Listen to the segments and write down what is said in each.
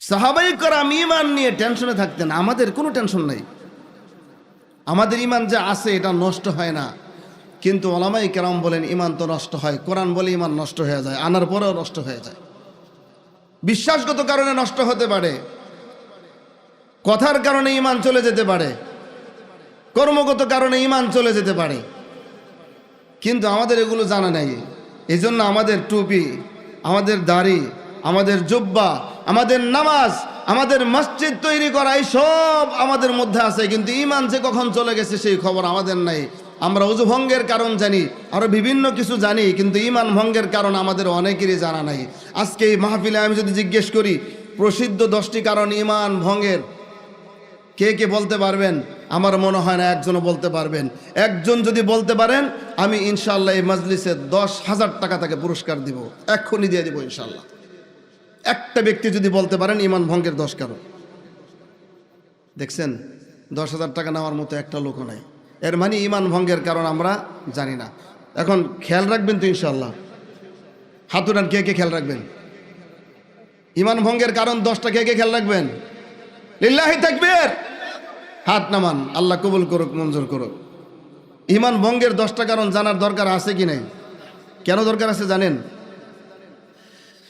সাহাবাই করাম ইমান নিয়ে টেনশনে থাকতেন, আমাদের কোনো টেনশন নেই। আমাদের ইমান যে আছে, এটা নষ্ট হয় না। কিন্তু ওলামাই কেরাম বলেন ইমান তো নষ্ট হয়। কোরআন বলে ইমান নষ্ট হয়ে যায়, আনার পরেও নষ্ট হয়ে যায়। বিশ্বাসগত কারণে নষ্ট হতে পারে। কথার কারণে ইমান চলে যেতে পারে। কর্মগত কারণে ইমান চলে যেতে পারে। কিন্তু আমাদের এগুলো জানা নেই। এই জন্য আমাদের টুপি, আমাদের দাড়ি আমাদের জুব্বা, আমাদের নামাজ, আমাদের মসজিদ তৈরি করা, এই সব আমাদের মধ্যে আছে, কিন্তু ইমান যে কখন চলে গেছে সেই খবর আমাদের নাই। আমরা উজু ভঙ্গের কারণ জানি, আরও বিভিন্ন কিছু জানি, কিন্তু ইমান ভঙ্গের কারণ আমাদের অনেকেরই জানা নাই। আজকে এই মাহফিলে আমি যদি জিজ্ঞেস করি, প্রসিদ্ধ দশটি কারণ ইমান ভঙ্গের, কে কে বলতে পারবেন? আমার মনে হয় না একজনও বলতে পারবেন। একজন যদি বলতে পারেন, আমি ইনশাল্লাহ এই মজলিসে দশ হাজার টাকা তাকে পুরস্কার দিব। এক্ষুনি দিয়ে দিব ইনশাল্লাহ একটা ব্যক্তি যদি বলতে পারেন, ইমান ভঙ্গের দশ কারণ দেখছেন, দশ হাজার টাকা নেওয়ার মতো একটা লোকও নাই। এর মানে ইমান ভঙ্গের কারণ আমরা জানি না। এখন খেয়াল রাখবেন তো ইনশাল্লাহ হাতুরান কে কে খেয়াল রাখবেন? ইমান ভঙ্গের কারণ দশটা কে কে খেয়াল রাখবেন? লিল্লাহি তাকবীর! হাত নামান, আল্লাহ কবুল করুক, মঞ্জুর করুক। ইমান ভঙ্গের দশটা কারণ জানার দরকার আছে কি নাই? কেন দরকার আছে জানেন?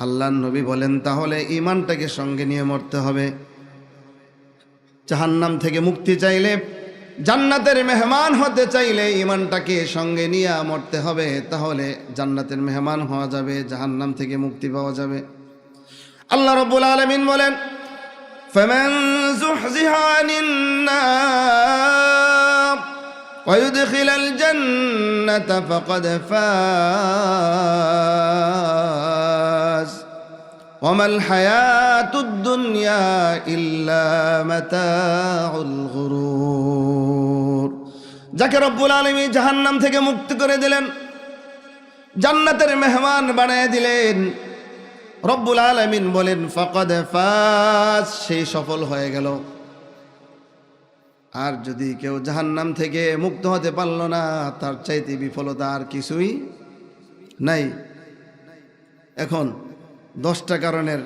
আল্লাহ নবী বলেন তাহলে ইমানটাকে সঙ্গে নিয়ে মরতে হবে জাহান্নাম থেকে মুক্তি চাইলে জান্নাতের মেহমান হতে চাইলে ইমানটাকে সঙ্গে নিয়ে মরতে হবে তাহলে জান্নাতের মেহমান হওয়া যাবে জাহান্নাম থেকে মুক্তি পাওয়া যাবে আল্লাহ রব্বুল আলমিন বলেন فمن زحزح عن النار ويدخل الجنة فقد فاز ওমাল হায়াতুদ্দুনিয়া ইল্লা মাতাউল গুরুর যাকে রব্বুল আলমী জাহান্নাম থেকে মুক্তি করে দিলেন, জান্নাতের মেহমান বানিয়ে দিলেন, রব্বুল আলমিন বলেন, ফকদ ফাজ সেই সফল হয়ে গেল। আর যদি কেউ জাহান্নাম থেকে মুক্ত হতে পারল না, তার চাইতে বিফলতা আর কিছুই নাই। এখন দশটা কারণের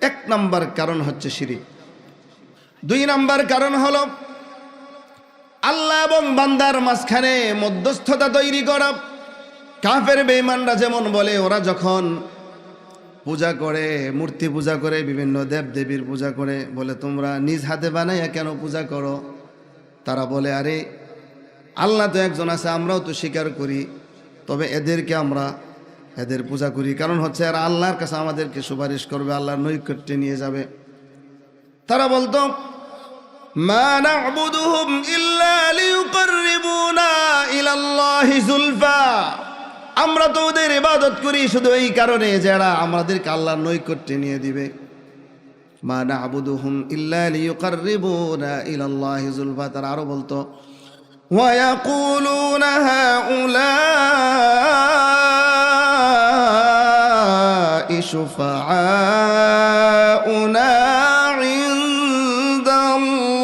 এক নাম্বার কারণ হচ্ছে সিঁড়ি দুই নাম্বার কারণ হল আল্লাহ এবং বান্দার মাঝখানে মধ্যস্থতা তৈরি করা। কাফের বেইমানরা যেমন বলে, ওরা যখন পূজা করে, মূর্তি পূজা করে, বিভিন্ন দেব দেবীর পূজা করে, বলে, তোমরা নিজ হাতে বানাইয়া কেন পূজা করো? তারা বলে, আরে, আল্লাহ তো একজন আছে, আমরাও তো স্বীকার করি, তবে এদেরকে আমরা এদের পূজা করি কারণ হচ্ছে আর আল্লাহর কাছে আমাদেরকে সুপারিশ করবে আল্লাহর নৈকট্যে নিয়ে যাবে তারা বলতো মা না'বুদুহুম ইল্লা লিয়ুকাররিবুনা ইলাল্লাহি যুলফা আমরা তো ওদের ইবাদত করি শুধু এই কারণে যারা আমাদেরকে আল্লাহর নৈকট্যে নিয়ে দিবে মা না'বুদুহুম ইল্লা লিয়ুকাররিবুনা ইলাল্লাহি যুলফা তারা আরো বলতো ويقولون هؤلاء شفعاؤنا عند الله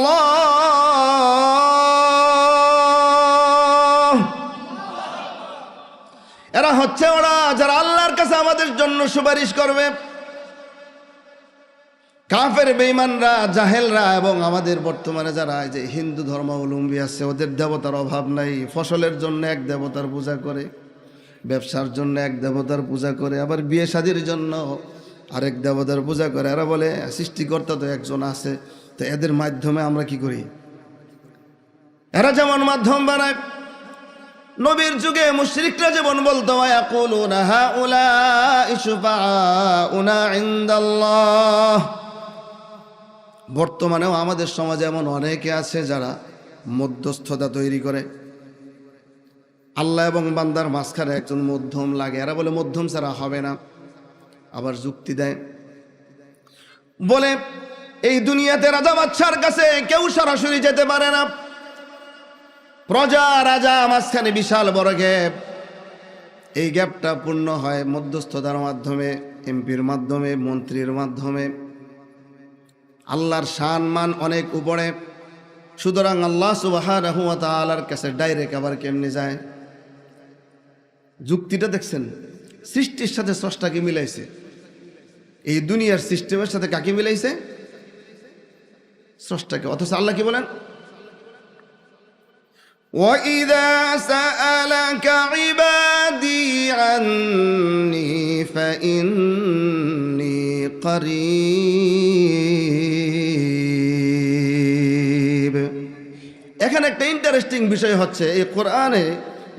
এরা হচ্ছে ওরা যারা আল্লাহর কাছে আমাদের জন্য সুপারিশ করবে কাফের বেইমানরা জাহেলরা এবং আমাদের বর্তমানে যারা এই যে হিন্দু ধর্মাবলম্বী আছে ওদের দেবতার অভাব নাই ফসলের জন্য এক দেবতার পূজা করে ব্যবসার জন্য এক দেবতার পূজা করে, আবার বিয়ে শাদির জন্য আরেক দেবতার পূজা করে। এরা বলে, সৃষ্টিকর্তা তো একজন আছে, তো এদের মাধ্যমে আমরা কি করি? এরা যেমন মাধ্যম বানায়, নবীর যুগে মুশরিকরা যেমন বলতো বর্তমানেও আমাদের সমাজে এমন অনেকে আছে যারা মধ্যস্থতা তৈরি করে। আল্লাহ এবং বান্দার মাঝখানে একজন মধ্যম লাগে। এরা বলে মধ্যম ছাড়া হবে না। আবার যুক্তি দেয়। বলে, এই দুনিয়াতে রাজা বাচ্চার কাছে কেউ সরাসরি যেতে পারে না। প্রজা, রাজা মাঝখানে বিশাল বড় গ্যাপ। এই গ্যাপটা পূর্ণ হয় মধ্যস্থতার মাধ্যমে, এমপির মাধ্যমে, মন্ত্রীর মাধ্যমে। আল্লাহর শান মান অনেক উপরে। সুতরাং আল্লাহ সুবাহ কাছে ডাইরেক্ট আবার কেমনে যায়? যুক্তিটা দেখছেন সৃষ্টির সাথে স্রষ্টাকে মিলাইছে এই দুনিয়ার সিস্টেমের সাথে কাকে মিলাইছে স্রষ্টাকে অথচ আল্লাহ কি বলেন وإذا سألك عبادي عني فإني قريب এখানে একটা ইন্টারেস্টিং বিষয় হচ্ছে এই কোরআনে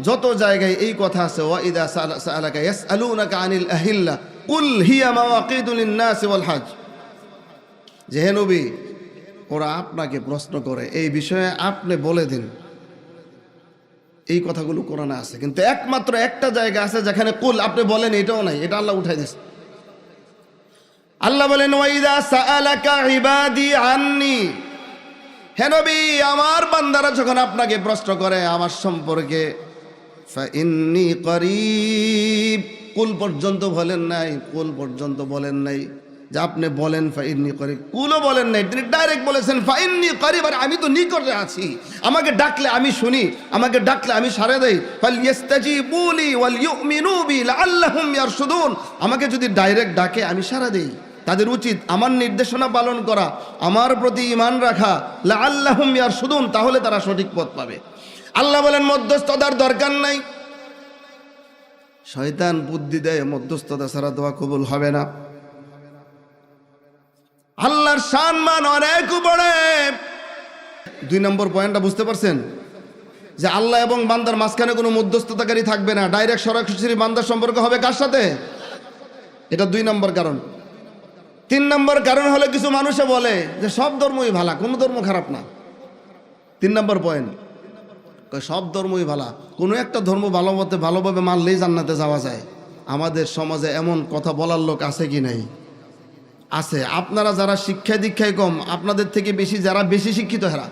যত জায়গায় এই কথা আছে ওয়াইদা সালাকা ইয়াসআলুনাকা আনিল আহিল্লা, কুল হিয়া মাওয়াকিদুল লিন-নাস ওয়াল হজ যে হে নবী, ওরা আপনাকে প্রশ্ন করে, এই বিষয়ে আপনি বলে দিন। এই কথাগুলো কোরআনে আছে, কিন্তু একমাত্র একটা জায়গা আছে যেখানে কুল আপনি বলেন, এটাও নাই, এটা আল্লাহ উঠাই দিয়েছে। আল্লাহ বলেন ওয়াইদা সাআলাকা ইবাদি আন্নি। হে নবী, আমার বান্দারা যখন আপনাকে প্রশ্ন করে, আমার সম্পর্কে ফাইন্নি করিব। কুল পর্যন্ত বলেন নাই, কুল পর্যন্ত বলেন নাই। যে আপনি বলেন ফাইন্নি করিব। কুলও বলেন নাই, তিনি ডাইরেক্ট বলেছেন, ফাইন্নি করিব, আর আমি তো নিকটে আছি। আমাকে ডাকলে আমি শুনি, আমাকে ডাকলে আমি সারে দেই। ফাল ইয়াস্তাজিবুলি ওয়াল ইউমিনু বি লাআল্লাহুম ইয়ারশুদুন। আমাকে যদি ডাইরেক্ট ডাকে, আমি সারা দেই। তাদের উচিত আমার নির্দেশনা পালন করা, আমার প্রতি ইমান রাখা লা আল্লাহম ইয়ার শুধুন তাহলে তারা সঠিক পথ পাবে। আল্লাহ বলেন মধ্যস্থতার দরকার নাই। শয়তান বুদ্ধি দেয় মধ্যস্থতা ছাড়া দোয়া কবুল হবে না। আল্লাহর সম্মান অনেক উপরে। দুই নম্বর পয়েন্টটা বুঝতে পারছেন? যে আল্লাহ এবং বান্দার মাঝখানে কোনো মধ্যস্থতাকারী থাকবে না। ডাইরেক্ট সরাসরি বান্দার সম্পর্ক হবে কার সাথে? এটা দুই নম্বর কারণ। তিন নম্বর কারণ হলে কিছু মানুষে বলে যে সব ধর্মই ভালা কোনো ধর্ম খারাপ না। তিন নম্বর পয়েন্ট। সব ধর্মই ভালা। কোনো একটা ধর্ম ভালো মতে ভালোভাবে মানলেই জান্নাতে যাওয়া যায়। আমাদের সমাজে এমন কথা বলার লোক আছে কি নাই? আছে। আপনারা যারা শিক্ষায় দীক্ষায় কম, আপনাদের থেকে বেশি যারা বেশি শিক্ষিত হেরা।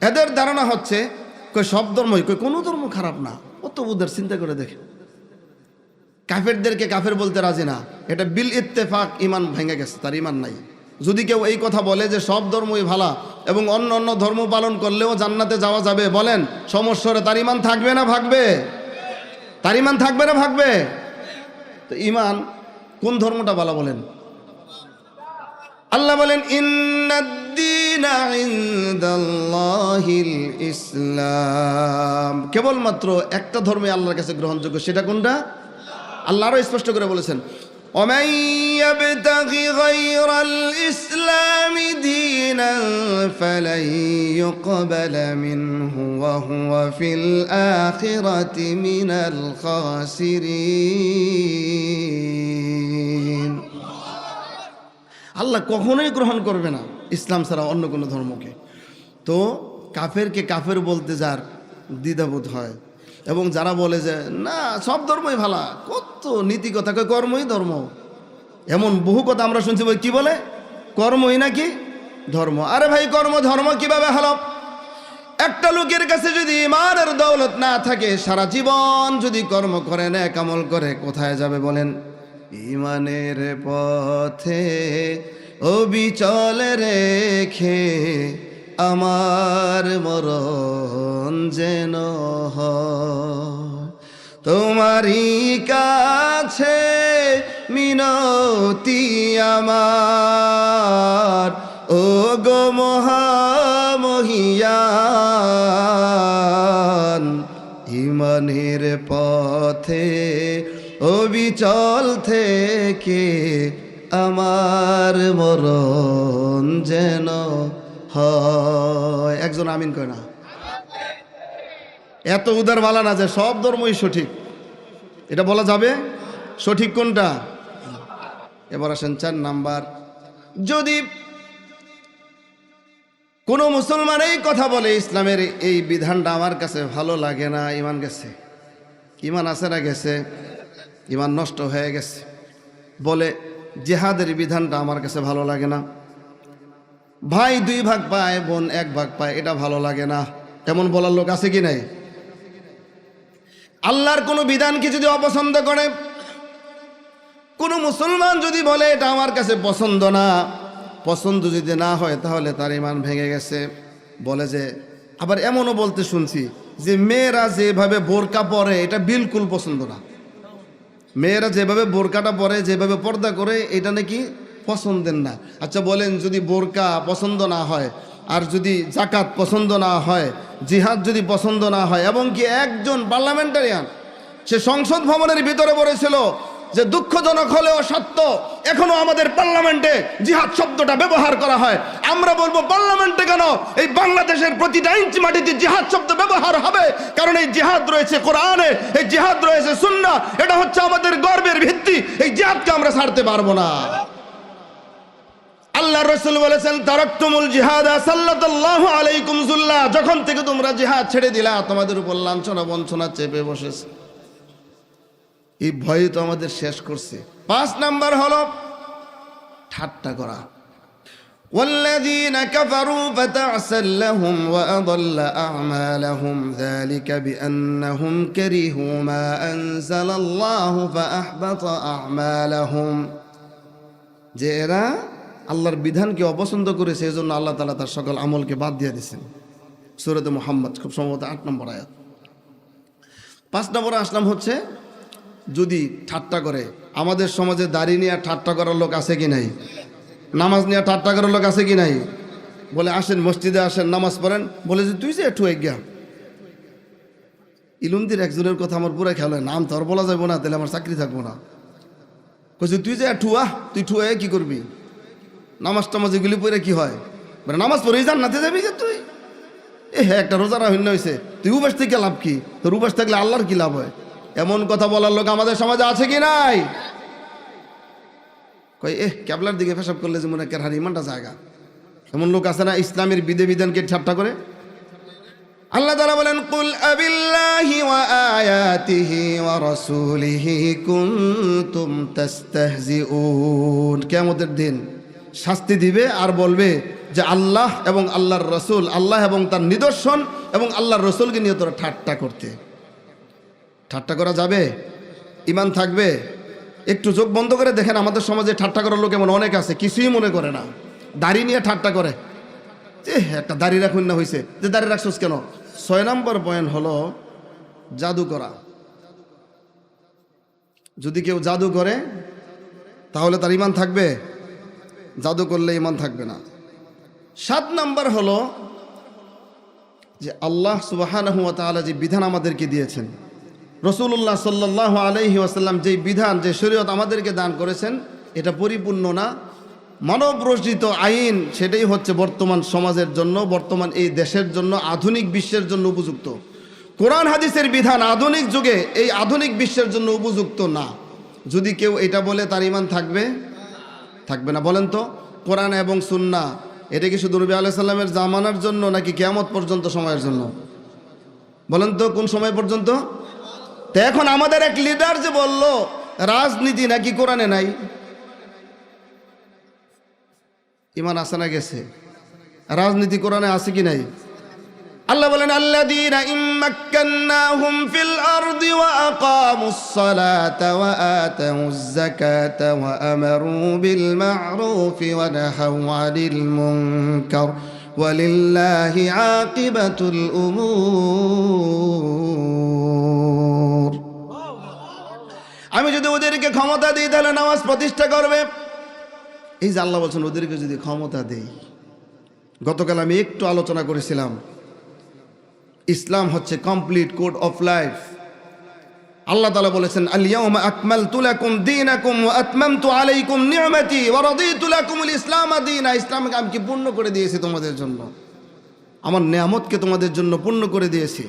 এদের ধারণা হচ্ছে কই সব ধর্মই কই কোনো ধর্ম খারাপ না। অত বুদ্ধের চিন্তা করে দেখে কাফেরদেরকে কাফের বলতে রাজি না। এটা বিল ইত্তেফাক, ইমান ভেঙে গেছে, তার ইমান নাই। যদি কেউ এই কথা বলে যে সব ধর্মই ভালা এবং অন্য অন্য ধর্ম পালন করলেও জান্নাতে যাওয়া যাবে, বলেন সমস্যরে তার ইমান থাকবে না ভাগবে? তার ইমান থাকবে না ভাগবে? তো ইমান কোন ধর্মটা ভালো বলেন? আল্লাহ বলেন ইসলাম। কেবলমাত্র একটা ধর্মে আল্লাহর কাছে গ্রহণযোগ্য, সেটা কোনটা? আল্লাহ আরও স্পষ্ট করে বলেছেন ومن يبتغ غير الإسلام دينا فلن يقبل منه وهو في الآخرة من الخاسرين আল্লাহ কখনোই গ্রহণ করবে না ইসলাম ছাড়া অন্য কোনো ধর্মকে তো কাফেরকে কাফের বলতে যার দ্বিধাবোধ হয় এবং যারা বলে যে না সব ধর্মই ভালা কত নীতি কথা কর্মই ধর্ম। এমন বহু কথা আমরা শুনছি বই, কি বলে? কর্মই নাকি ধর্ম। আরে ভাই, কর্ম, ধর্ম কীভাবে হলো? একটা লোকের কাছে যদি ইমানের দৌলত না থাকে, সারা জীবন যদি কর্ম করে না কামল করে, কোথায় যাবে বলেন? ইমানের পথে অবিচল রেখে আমার মরণ যেন হয়। তোমারই কাছে মিনতি আমার। ও গো মহামহিয়ান, ইমানের পথে অবিচল থেকে আমার মরণ যেন হয়। একজন আমিন কয় না। এত উদার বালা না যে সব ধর্মই সঠিক। এটা বলা যাবে? সঠিক কোনটা? এবার আসেন চার নাম্বার। যদি কোনো মুসলমান এই কথা বলে, ইসলামের এই বিধানটা আমার কাছে ভালো লাগে না, ইমান গেছে। ইমান আছে না গেছে? ইমান নষ্ট হয়ে গেছে। বলে, জেহাদের বিধানটা আমার কাছে ভালো লাগে না। ভাই দুই ভাগ পায়, বোন এক ভাগ পায়, এটা ভালো লাগে না। এমন বলার লোক আছে কি নাই? আল্লাহর কোনো বিধানকে যদি অপছন্দ করে, কোনো মুসলমান যদি বলে, এটা আমার কাছে পছন্দ না, পছন্দ যদি না হয়, তাহলে তার ইমান ভেঙে গেছে। বলে যে, আবার এমনও বলতে শুনছি যে, মেয়েরা যেভাবে বোরকা পরে, এটা বিলকুল পছন্দ না। মেয়েরা যেভাবে বোরকাটা পরে, যেভাবে পর্দা করে, এটা নাকি পছন্দের না। আচ্ছা বলেন, যদি বোরকা পছন্দ না হয়, আর যদি জাকাত পছন্দ না হয় জিহাদ যদি পছন্দ না হয়, এবং কি একজন পার্লামেন্টারিয়ান, সে সংসদ ভবনের ভিতরে পড়েছিল যে দুঃখজনক হলেও সত্য, এখনও আমাদের পার্লামেন্টে জিহাদ শব্দটা ব্যবহার করা হয়। আমরা বলব, পার্লামেন্টে কেন এই বাংলাদেশের প্রতিটা ইঞ্চি মাটিতে জিহাদ শব্দ ব্যবহার হবে? কারণ এই জিহাদ রয়েছে কোরআনে, এই জিহাদ রয়েছে সুন্না এটা হচ্ছে আমাদের গর্বের ভিত্তি। এই জিহাদকে আমরা ছাড়তে পারব না। আল্লাহ রসুল বলেছেন তারাক্তুমুল জিহাদ সাল্লাল্লাহু আলাইকুম জুল্লাহ যখন থেকে তোমরা জিহাদ ছেড়ে দিলা তোমাদের উপর লাঞ্ছনা বঞ্চনা চেপে বসেছে এই ভয় তো আমাদের শেষ করছে পাঁচ নাম্বার হলো ঠাট্টা করা والذين كفروا فتعسا لهم وأضل أعمالهم ذلك بأنهم كرهوا ما أنزل الله فأحبط أعمالهم যে এরা আল্লাহর বিধানকে অপছন্দ করেছে এই জন্য আল্লাহ তালা তার সকল আমলকে বাদ দিয়ে দিয়েছেন। সুরত মোহাম্মদ, খুব সম্ভবত আট নম্বর আয়াত। পাঁচ নম্বরে আসলাম হচ্ছে, যদি ঠাট্টা করে, আমাদের সমাজে দাড়ি নিয়ে ঠাট্টা করার লোক আছে কি নাই? নামাজ নিয়ে ঠাট্টা করার লোক আছে কি নাই? বলে, আসেন মসজিদে আসেন, নামাজ পড়েন। বলে যে, তুই যে একটু এগিয়া ইলুমদির একজনের কথা আমার পুরো খেয়াল নাম তো আর বলা যাব না, তাহলে আমার চাকরি থাকব না। কইছে, তুই যে ঠুয়া তুই ঠুয়া কি করবি? নামাজ টামাজ এগুলি পড়ে কি হয়? মানে নামাজ পড়েই জান্নাতে যাবি যে তুই? এ হ্যাঁ একটা রোজারা হইন্য হয়েছে তুই উপাস থেকে লাভ কি? তোর উপাস থাকলে আল্লাহর কি লাভ হয়? এমন কথা বলার লোক আমাদের সমাজে আছে কি নাই? কই এ ক্যাবলার দিকে পেশাব করলে যে মনে কেরহার ইমানটা জায়গা। এমন লোক আছে না, ইসলামের বিধে বিধানকে ঠাট্টা করে? আল্লাহ তাআলা বলেন, কুল আবিল্লাহি ওয়া আয়াতিহি ওয়া রাসূলিহি কুনতুম তাস্তাহজিউন। কিয়ামতের দিন শাস্তি দিবে আর বলবে যে আল্লাহ এবং আল্লাহর রসুল, আল্লাহ এবং তার নিদর্শন এবং আল্লাহর রসুলকে নিয়ে তোরা ঠাট্টা করতে। ঠাট্টা করা যাবে? ইমান থাকবে? একটু চোখ বন্ধ করে দেখেন আমাদের সমাজে ঠাট্টা করার লোক এমন অনেক আছে, কিছুই মনে করে না। দাড়ি নিয়ে ঠাট্টা করে। যে একটা দাড়ি রাখুন না হয়েছে যে দাড়ি রাখছোস কেন? ছয় নম্বর পয়েন্ট হলো জাদু করা। যদি কেউ জাদু করে, তাহলে তার ইমান থাকবে? জাদু করলে ইমান থাকবে না। সাত নাম্বার হলো যে আল্লাহ সুবাহানহু তাআলা যে বিধান আমাদেরকে দিয়েছেন রসুল্লাহ সাল্লাহ আলহি আসাল্লাম যেই বিধান, যে শরীয়ত আমাদেরকে দান করেছেন, এটা পরিপূর্ণ না। মানব রচিত আইন সেটাই হচ্ছে বর্তমান সমাজের জন্য, বর্তমান এই দেশের জন্য, আধুনিক বিশ্বের জন্য উপযুক্ত। কোরআন হাদিসের বিধান আধুনিক যুগে এই আধুনিক বিশ্বের জন্য উপযুক্ত না। যদি কেউ এটা বলে তার ইমান থাকবে? থাকবে না। বলেন তো, কোরআন এবং সুন্না, এটা কি শুধু রবি আলাহ সাল্লামের জামানার জন্য নাকি কেয়ামত পর্যন্ত সময়ের জন্য? বলেন তো, কোন সময় পর্যন্ত? তো এখন আমাদের এক লিডার যে বলল, রাজনীতি নাকি কোরআনে নাই? ইমান আসে না গেছে? রাজনীতি কোরআনে আছে কি নাই? আল্লাহ বলেন, আল্লাযীনা ইম্মাক্কান্নাহুম ফিল আরদি ওয়া আকামুস সালাতা ওয়া আতাউজ যাকাতা ওয়া আমারু বিল মা'রুফি ওয়া নাহাউ আনিল মুনকার ওয়ালিল্লাহি আকিবাতুল উমুর। আমি যদি ওদেরকে ক্ষমতা দিই, তাহলে নামাজ প্রতিষ্ঠা করবে। এই যে আল্লাহ বলছেন, ওদেরকে যদি ক্ষমতা দেই। গতকাল আমি একটু আলোচনা করেছিলাম। ইসলাম হচ্ছে কমপ্লিট কোড অফ লাইফ আল্লাহ তাআলা বলেছেন আলিয়াউমা আকমালতু লাকুম দীনাকুম ওয়া আতমামতু আলাইকুম নি'মাতি ওয়া রাদিতু লাকুমুল ইসলাম দীনা। ইসলামকে আমি কি পূর্ণ করে দিয়েছি তোমাদের জন্য? আমার নেয়ামতকে তোমাদের জন্য পূর্ণ করে দিয়েছি।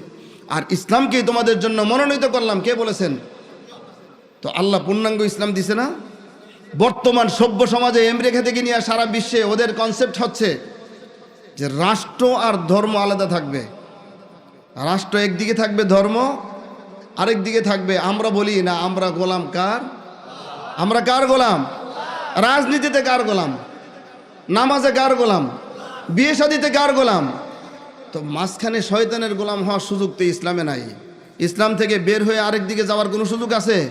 আর ইসলামকেই তোমাদের জন্য মনোনীত করলাম। কে বলেছেন? তো আল্লাহ পূর্ণাঙ্গ ইসলাম দিছে না? বর্তমান সভ্য সমাজে আমেরিকা থেকে নিয়ে সারা বিশ্বে ওদের কনসেপ্ট হচ্ছে যে রাষ্ট্র আর ধর্ম আলাদা থাকবে। রাষ্ট্র একদিকে থাকবে ধর্ম, আরেক দিকে থাকবে আমরা বলি, না, আমরা গোলাম কার? আমরা কার গোলাম? রাজনীতিতে কার গোলাম? নামাজে কার গোলাম? বিয়ে শাদিতে কার গোলাম? তো মাঝখানে শয়তানের গোলাম হওয়ার সুযোগ তো ইসলামে নাই। ইসলাম থেকে বের হয়ে আরেক দিকে যাওয়ার কোনো সুযোগ আছে?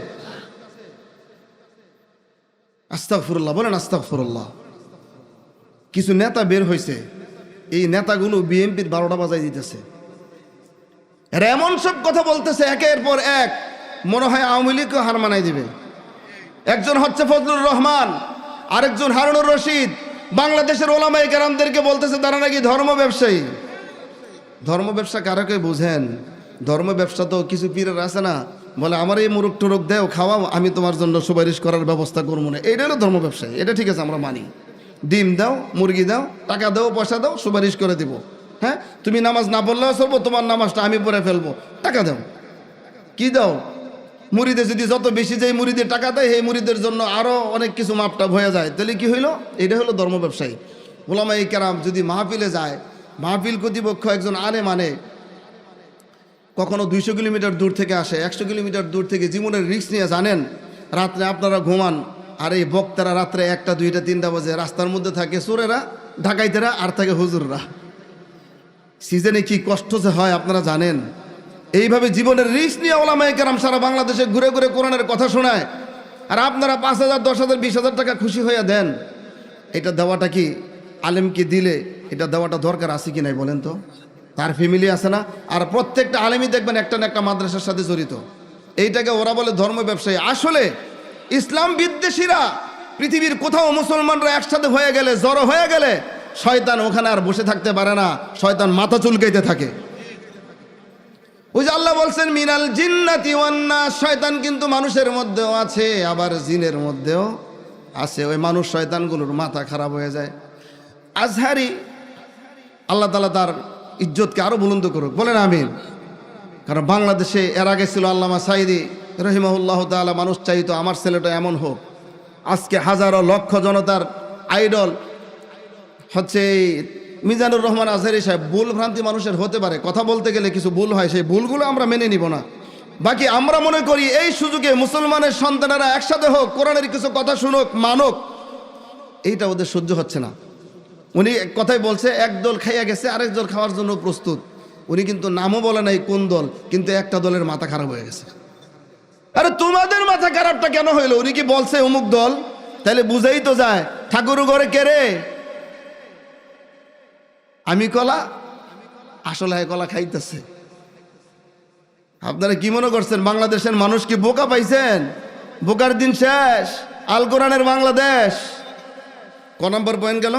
আস্তাকফুরুল্লাহ বলেন আস্তাকফুরুল্লাহ কিছু নেতা বের হয়েছে এই নেতাগুলো বিএনপির বারোটা বাজাই দিতেছে। এরা এমন সব কথা বলতেছে একের পর এক, মনে হয় আওয়ামী লীগকে হার মানাই দিবে। একজন হচ্ছে ফজলুর রহমান, আরেকজন হারুনুর রশিদ। বাংলাদেশের ওলামাই কেরামদেরকে বলতেছে তারা নাকি ধর্ম ব্যবসায়ী। ধর্ম ব্যবসা কারকে বুঝেন? ধর্ম ব্যবসা তো কিছু পীরের আছে না। বলে, আমার এই মুরুখ টুরুক দেও, খাওয়াও, আমি তোমার জন্য সুপারিশ করার ব্যবস্থা করব না। এটা হলো ধর্ম ব্যবসায়ী। এটা ঠিক আছে, আমরা মানি। ডিম দাও, মুরগি দাও, টাকা দাও, পয়সা দাও, সুপারিশ করে দিব। হ্যাঁ? তুমি নামাজ না পড়লেও চলবো তোমার নামাজটা আমি পড়ে ফেলব। টাকা দাও। কি দাও? মুড়িদে যদি যত বেশি যায় মুড়িদের টাকা দেয়, সেই মুড়িদের জন্য আরও অনেক কিছু মাপটা হয়ে যায়। তাহলে কি হইল? এটা হলো ধর্ম ব্যবসায়ী। গোলামা এই কেরাম যদি মাহফিলে যায়, মাহফিল কর্তৃপক্ষ একজন আনে মানে কখনো দুইশো কিলোমিটার দূর থেকে আসে, একশো কিলোমিটার দূর থেকে জীবনের রিস্ক নিয়ে জানেন, রাত্রে আপনারা ঘুমান, আর এই বক্তারা রাত্রে একটা, দুইটা, তিনটা বাজে, রাস্তার মধ্যে থাকে চোরেরা, ঢাকাইতেরা, আর থাকে হুজুররা। সিজনে কি কষ্ট যে হয় আপনারা জানেন? এইভাবে জীবনের রিস্ক নিয়ে ওলামাই কেরাম সারা বাংলাদেশে ঘুরে ঘুরে কোরআনের কথা শোনায়। আর আপনারা পাঁচ হাজার, দশ হাজার, বিশ হাজার টাকা খুশি হয়ে দেন। এটা দেওয়াটা কি আলেমকে দিলে? এটা দেওয়াটা দরকার আছে কি নাই বলেন তো? তার ফ্যামিলি আছে না? আর প্রত্যেকটা আলেমই দেখবেন একটা না একটা মাদ্রাসার সাথে জড়িত। এইটাকে ওরা বলে ধর্ম ব্যবসায়ী। আসলে ইসলাম বিদ্বেষীরা পৃথিবীর কোথাও মুসলমানরা একসাথে হয়ে গেলে, জড়ো হয়ে গেলে শয়তান ওখানে আর বসে থাকতে পারে না, শয়তান মাথা চুলকাইতে থাকে। ওই যে আল্লাহ বলছেন, মিনাল জিন্নাতি ওয়ান্না শয়তান কিন্তু মানুষের মধ্যেও আছে, আবার জিনের মধ্যেও আছে। ওই মানুষ শয়তানগুলোর মাথা খারাপ হয়ে যায়। আজহারি আল্লাহ তালা তার ইজ্জতকে আরও বুলন্দ করুক। বলেন আমিন। কারণ বাংলাদেশে এর আগে ছিল আল্লামা সাইদি রহিমাহুল্লাহ তাআলা, মানুষ চাইতো আমার ছেলেটা এমন হোক। আজকে হাজারো লক্ষ জনতার আইডল হচ্ছে মিজানুর রহমান আজহারি সাহেব, ভুল ভ্রান্তি মানুষের হতে পারে। কথা বলতে গেলে কিছু ভুল হয়, সেই ভুলগুলো আমরা মেনে নিব না। বাকি আমরা মনে করি এই সুযোগে মুসলমানের সন্তানেরা একসাথে হোক, কোরআনের কিছু কথা শুনুক, মানক, এইটা ওদের সহ্য হচ্ছে না। উনি কথাই বলছে, এক দল খাইয়া গেছে, আরেক দল খাওয়ার জন্য প্রস্তুত। উনি কিন্তু নামও বলে নাই কোন দল, কিন্তু একটা দলের মাথা খারাপ হয়ে গেছে। আরে তোমাদের মাথা খারাপটা কেন হইল? উনি কি বলছে অমুক দল? তাহলে বুঝেই তো যায় ঠাকুর ঘরে কে রে? আমি কলা? আসলে এই কলা খাইতেছে। আপনারা কি মনে করছেন, বাংলাদেশের মানুষ কি বোকা পাইছেন? বোকার দিন শেষ, আল কোরআনের বাংলাদেশ। ক নম্বর পয়েন্ট গেল?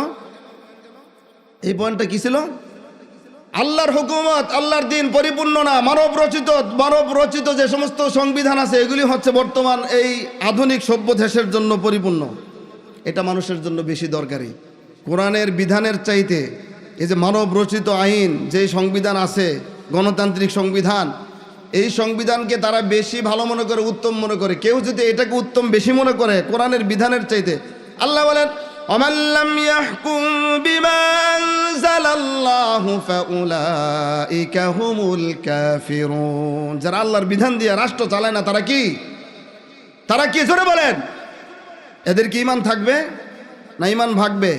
এই পয়েন্টটা কি ছিল? আল্লাহর হুকুমত, আল্লাহর দিন পরিপূর্ণ না, মানব রচিত মানব রচিত যে সমস্ত সংবিধান আছে, এগুলি হচ্ছে বর্তমান এই আধুনিক সভ্য দেশের জন্য পরিপূর্ণ। এটা মানুষের জন্য বেশি দরকারি। কোরআনের বিধানের চাইতে এই যে মানব রচিত আইন, যে সংবিধান আছে, গণতান্ত্রিক সংবিধান, এই সংবিধানকে তারা বেশি ভালো মনে করে, উত্তম মনে করে। কেউ যদি এটাকে উত্তম বেশি মনে করে, কোরআনের বিধানের চাইতে, আল্লাহ বলেন যারা আল্লাহর বিধান দিয়ে রাষ্ট্র চালায় না, তারা কি? তারা কি? জোরে বলেন। এদের কি ইমান থাকবে না ইমান ভাগবে?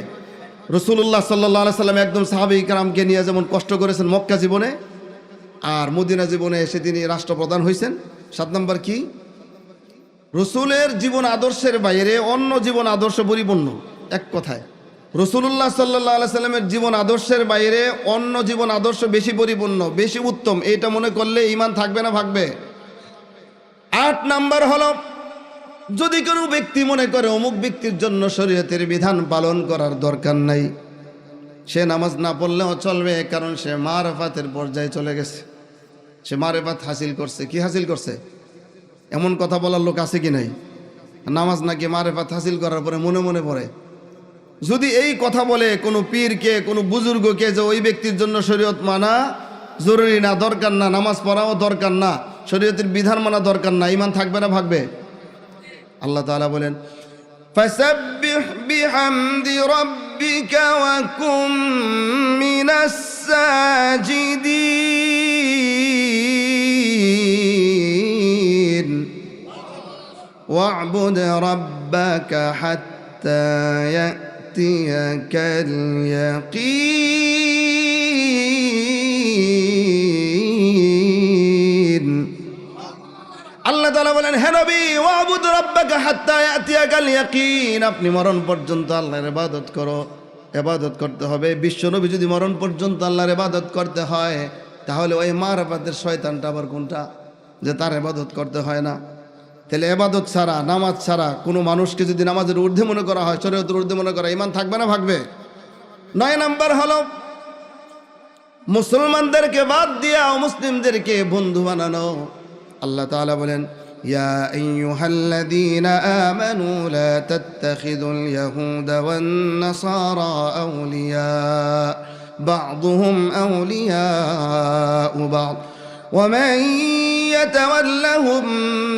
রসুল্লাহ সাল্লাহ সাল্লাম একদম সাহাবি কালামকে নিয়ে যেমন কষ্ট করেছেন মক্কা জীবনে, আর মদিনা জীবনে এসে তিনি রাষ্ট্রপ্রধান হয়েছেন সাত নম্বর কি? রসুলের জীবন আদর্শের বাইরে অন্য জীবন আদর্শ পরিপূর্ণ। এক কথায় রসুল্লাহ সাল্লাহ সাল্লামের জীবন আদর্শের বাইরে অন্য জীবন আদর্শ বেশি পরিপূর্ণ, বেশি উত্তম। এটা মনে করলে ইমান থাকবে না ভাগবে? আট নাম্বার হলো যদি কোনো ব্যক্তি মনে করে অমুক ব্যক্তির জন্য শরীয়তের বিধান পালন করার দরকার নাই, সে নামাজ না পড়লেও চলবে, কারণ সে মারেফাতের পর্যায়ে চলে গেছে। সে মারেফাত হাসিল করছে। কি হাসিল করছে? এমন কথা বলার লোক আছে কি নাই? নামাজ নাকি মারেফাত হাসিল করার পরে মনে মনে পড়ে। যদি এই কথা বলে কোনো পীরকে, কোনো বুজুর্গকে যে ওই ব্যক্তির জন্য শরীয়ত মানা জরুরি না, দরকার না, নামাজ পড়াও দরকার না, শরীয়তের বিধান মানা দরকার না, ইমান থাকবে না, ভাগবে? আল্লাহ তাআলা বলেন فسبح بحمد ربك وكن من الساجدين واعبد ربك حتى يأتي يأتيك اليقين আল্লাহ তাআলা বলেন ওয়াবুদ রাব্বাকা ইয়াকিন। আপনি মরণ পর্যন্ত আল্লাহর ইবাদত করো, ইবাদত করতে হবে। যদি মরণ পর্যন্ত আল্লাহর করতে হয়, তাহলে ওই শয়তানটা আবার কোনটা? যে তার ইবাদত করতে হয় না। তাহলে এবাদত ছাড়া, নামাজ ছাড়া কোনো মানুষকে যদি নামাজের ঊর্ধ্বে মনে করা হয়, শরীয়তের ঊর্ধ্বে মনে করা ইমান থাকবে না, ভাগবে? নয় নাম্বার হলো, মুসলমানদেরকে বাদ দিয়া মুসলিমদেরকে বন্ধু বানানো। আল্লাহ তাআলা বলেন ইয়া আইয়ুহাল্লাযীনা আমানু লা তাত্তাখিযুল ইয়াহুদা ওয়ান নাসারা আউলিয়া বা'দুহুম আউলিয়াউ বা'দ ومن يتولهم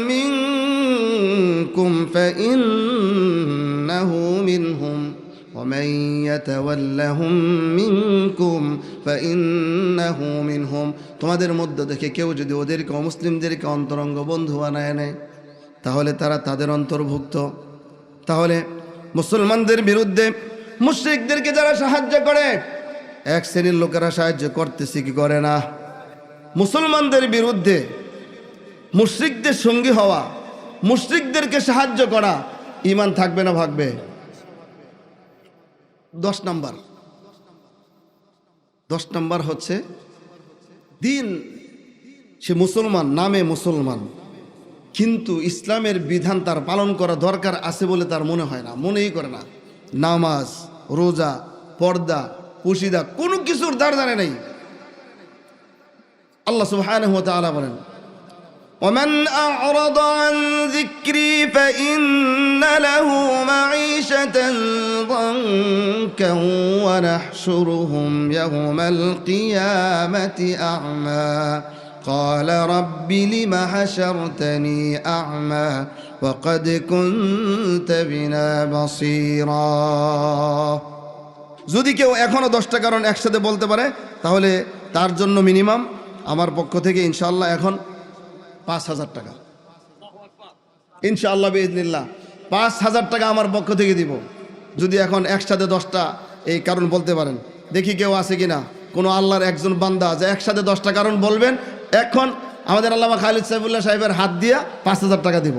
منكم فإنه منهم ومن يتولهم منكم فإنه منهم তোমাদের মধ্যে দেখে কেউ যদি ওদেরকে অমুসলিমদেরকে অন্তরঙ্গ বন্ধু বানায় নেয় তাহলে তারা তাদের অন্তর্ভুক্ত তাহলে মুসলমানদের বিরুদ্ধে মুশ্রিকদেরকে যারা সাহায্য করে এক শ্রেণীর লোকেরা সাহায্য করতেছে কি করে না মুসলমানদের বিরুদ্ধে মুশ্রিকদের সঙ্গী হওয়া মুশ্রিকদেরকে সাহায্য করা ইমান থাকবে না ভাগবে দশ নাম্বার। দশ নাম্বার হচ্ছে, দিন সে মুসলমান, নামে মুসলমান। কিন্তু ইসলামের বিধান তার পালন করা দরকার আছে বলে তার মনে হয় না, মনেই করে না। নামাজ, রোজা, পর্দা, পুশিদা, কোনো কিছুর দ্বার জানে নাই। আল্লাহ তাআলা বলেন ومن أعرض عن ذكري فإن له معيشة ضنكا ونحشرهم يوم القيامة أعمى قال رب لم حشرتني أعمى وقد كنت بنا بصيرا যদি কেউ এখনও দশটা কারণ একসাথে বলতে পারে তাহলে তার জন্য মিনিমাম আমার পক্ষ থেকে ইনশাল্লাহ এখন পাঁচ হাজার টাকা। ইনশাআল্লাহ বেদিনিল্লাহ পাঁচ হাজার টাকা আমার পক্ষ থেকে দিব। যদি এখন একসাথে দশটা এই কারণ বলতে পারেন। দেখি কেউ আছে কিনা? কোনো আল্লাহর একজন বান্দা যে একসাথে দশটা কারণ বলবেন। এখন আমাদের আল্লামা খালিদ সাইফুল্লাহ সাহেবের হাত দিয়া পাঁচ হাজার টাকা দিব।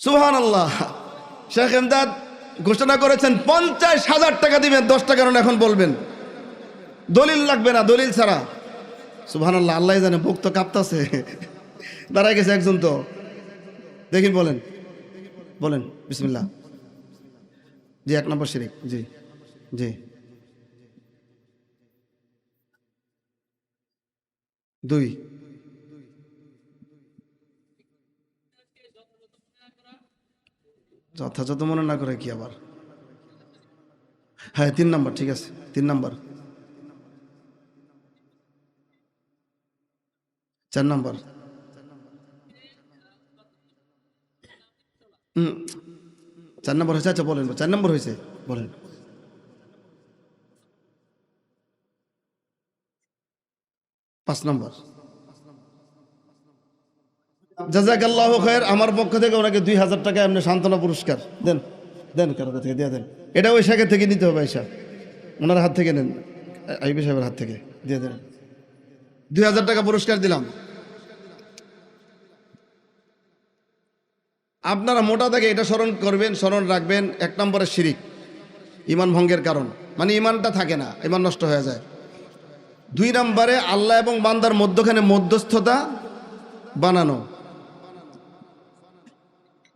সুহান আল্লাহ শেখ এমদাদ ঘোষণা করেছেন পঞ্চাশ হাজার টাকা দিবেন দশটা কারণ এখন বলবেন। দলিল লাগবে না দলিল ছাড়া। সুহান আল্লাহ আল্লাহ জানে, বুক তো কাঁপতাছে। দাঁড়ায় গেছে একজন তো। দেখুন, বলেন। বলেন, বিসমিল্লাহ। জি, এক নম্বর শিরিক, জি জি। দুই। যথাযথ মনে না করে কি আবার? হ্যাঁ তিন নম্বর, ঠিক আছে, তিন নম্বর। চার নম্বর। চার নম্বর হয়েছে? আচ্ছা বলেন, চার নম্বর হয়েছে, বলেন। পাঁচ নম্বর। আমার পক্ষ থেকে ওনাকে দুই হাজার টাকা এমনি সান্ত্বনা পুরস্কার। দেন দেন কারও থেকে, দিয়ে দেন। এটা ওই শাখের থেকে নিতে হবে এসব ওনার হাত থেকে নেন, আইবি সাহেবের হাত থেকে, দিয়ে দেন। দুই হাজার টাকা পুরস্কার দিলাম। আপনারা মোটা থেকে এটা স্মরণ করবেন, স্মরণ রাখবেন, এক নম্বরের শিরিক, ইমান ভঙ্গের কারণ। মানে ইমানটা থাকে না, ইমান নষ্ট হয়ে যায়। দুই নম্বরে আল্লাহ এবং বান্দার মধ্যখানে মধ্যস্থতা বানানো।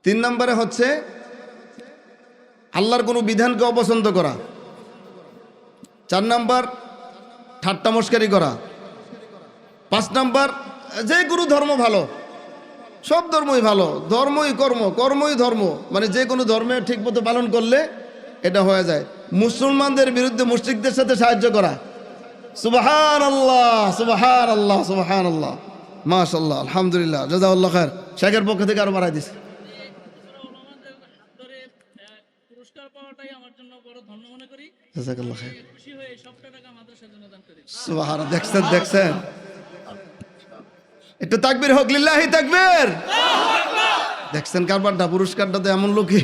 তিন নম্বরে হচ্ছে আল্লাহর কোনো বিধানকে অপছন্দ করা। চার নম্বর, ঠাট্টা মস্কারি করা। পাঁচ নম্বর, যে কোনো ধর্ম ভালো। সব ধর্মই ভালো। ধর্মই কর্ম কর্মই ধর্ম। মানে যে কোনো ধর্মে ঠিকমতো পালন করলে এটা হয়ে যায়। মুসলমানদের বিরুদ্ধে মুসলিকদের সাথে সাহায্য করা। সুবাহান আল্লাহ সুবাহান আল্লাহ সুবাহান আল্লাহ মাশাল্লাহ আলহামদুলিল্লাহ জাজাউল্লাহ খায়ের শেখের পক্ষ থেকে আরও বাড়াই দিছে। সুবাহান দেখছেন দেখছেন। একটু তাকবির হোক লিল্লাহি তাকবির। দেখছেন কারবারটা পুরস্কারটা তো এমন লোকই।